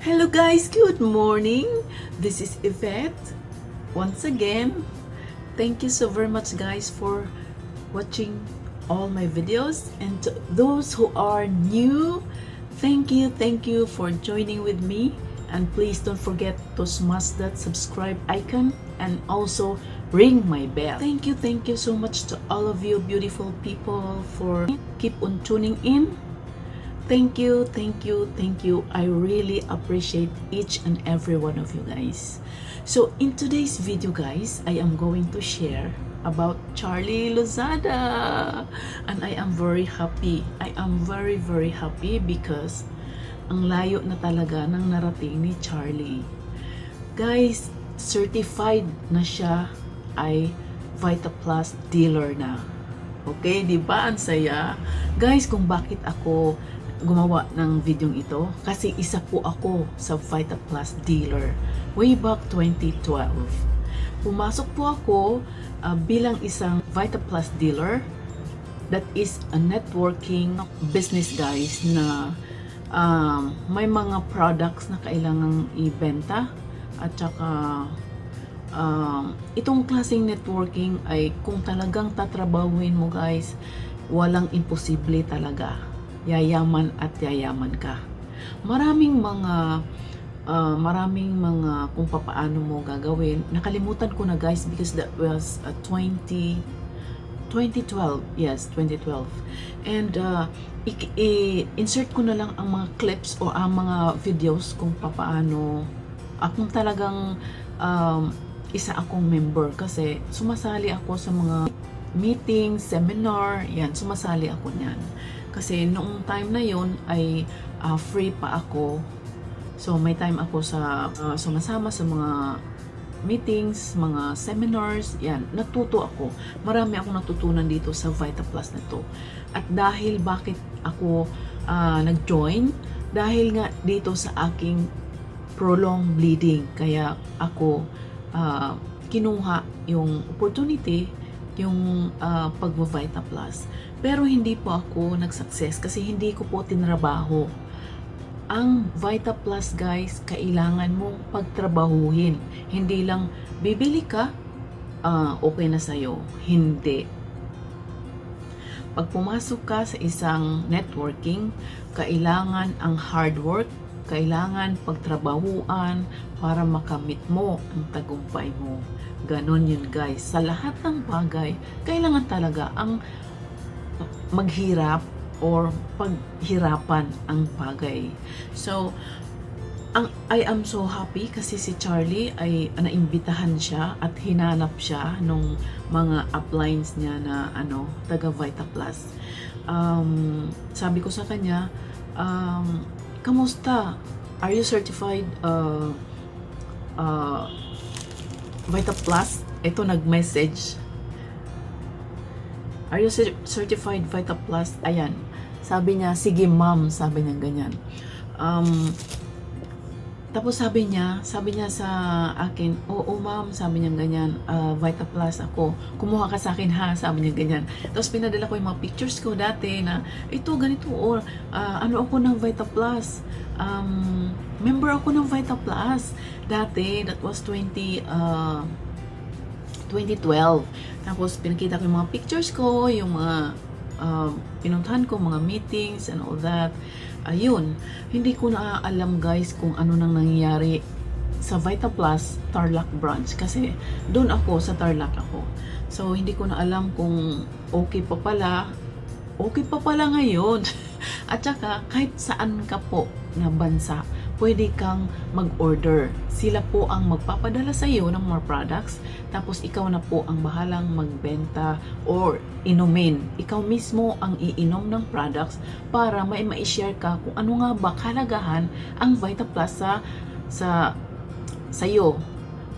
Hello guys, good morning. This is Yvette. Once again, thank you so very much guys for watching all my videos and to those who are new, thank you, thank you for joining with me and please don't forget to smash that subscribe icon and also ring my bell. Thank you, thank you so much to all of you beautiful people for keep on tuning in Thank you, thank you, thank you. I really appreciate each and every one of you guys. So, in today's video, guys, I am going to share about Charlie Lozada. And I am very happy. I am very, very happy because ang layo na talaga ng narating ni Charlie. Guys, certified na siya ay Vitaplus dealer na. Okay, di ba? Ang saya. Guys, kung bakit ako gumawa ng video ito, kasi isa po ako sa Vita Plus dealer way back 2012. Pumasok po ako ah, bilang isang Vita Plus dealer that is a networking business guys na um, may mga products na kailangang ibenta at saka um, itong klaseng networking ay kung talagang tatrabahuin mo guys walang imposible talaga yayaman at yayaman ka. Maraming mga ah, maraming mga kung papaano mo gagawin. Nakalimutan ko na guys because that was uh, 20 2012 yes 2012 and uh, i- i- insert ko na lang ang mga clips o ang mga videos kung papaano akong talagang um, isa akong member. Kasi sumasali ako sa mga meeting, seminar, yan, sumasali ako niyan. Kasi noong time na yon ay ah, free pa ako. So may time ako sa ah, sumasama sa mga meetings, mga seminars, yan, natuto ako. Marami akong natutunan dito sa Vita Plus na to. At dahil bakit ako ah, nag-join, dahil nga dito sa aking prolonged bleeding. Kaya ako ah, kinuha yung opportunity, yung uh, pag-Vita Plus. Pero hindi po ako nag-success kasi hindi ko po tinrabaho. Ang Vita Plus guys, kailangan mong pagtrabahuhin. Hindi lang bibili ka, ah, okay na sa'yo. Hindi. Pag pumasok ka sa isang networking, kailangan ang hard work, kailangan pagtrabahuan para makamit mo ang tagumpay mo. Ganon yun guys. Sa lahat ng bagay, kailangan talaga ang maghirap or paghirapan ang bagay. So, ang I am so happy kasi si Charlie ay naimbitahan siya at hinanap siya nung mga uplines niya na ano, taga Vita Plus. Um, sabi ko sa kanya, um, kamusta? Are you certified uh, uh, Vita Plus? Ito nag-message. Are you cer- certified Vita Plus? Ayan. Sabi niya, sige ma'am, sabi niya ganyan. Um, tapos sabi niya, sabi niya sa akin, oo ma'am, sabi niya ganyan, ah, Vita Plus ako, kumuha ka sa akin ha, sabi niya ganyan. Tapos pinadala ko yung mga pictures ko dati na, ito ganito, or ah, ano ako ng Vita Plus, um, member ako ng Vita Plus dati, that was 20, ah, 2012. Tapos pinakita ko yung mga pictures ko, yung mga um, pinuntahan ko, mga meetings and all that. Ayun, hindi ko na alam guys kung ano nang nangyayari sa Vita Plus Tarlac branch kasi doon ako sa Tarlac ako. So hindi ko na alam kung okay pa pala. Okay pa pala ngayon. At saka kahit saan ka po na bansa, pwede kang mag-order. Sila po ang magpapadala sa iyo ng mga products, tapos ikaw na po ang bahalang magbenta or inumin. Ikaw mismo ang iinom ng products para may ma-share ka kung ano nga ba kalagahan ang Vita Plus sa sa sa iyo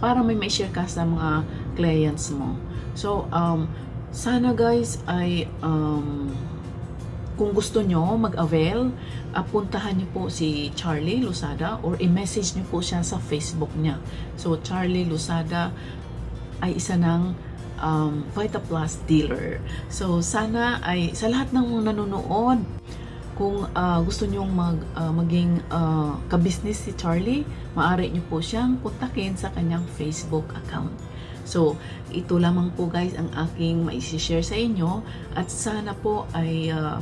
para may ma-share ka sa mga clients mo. So, um, sana guys ay um, kung gusto nyo mag-avail, uh, puntahan nyo po si Charlie Lusada or i-message nyo po siya sa Facebook niya. So, Charlie Lusada ay isa ng um, Vita Plus dealer. So, sana ay sa lahat ng nanonood, kung ah, gusto nyong mag, ah, maging ah, ka-business si Charlie, maaari nyo po siyang kontakin sa kanyang Facebook account. So, ito lamang po guys ang aking maisi-share sa inyo at sana po ay ah,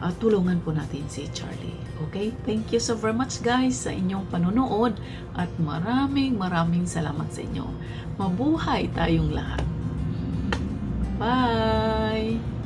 ah, tulungan po natin si Charlie. Okay? Thank you so very much guys sa inyong panonood at maraming maraming salamat sa inyo. Mabuhay tayong lahat. Bye!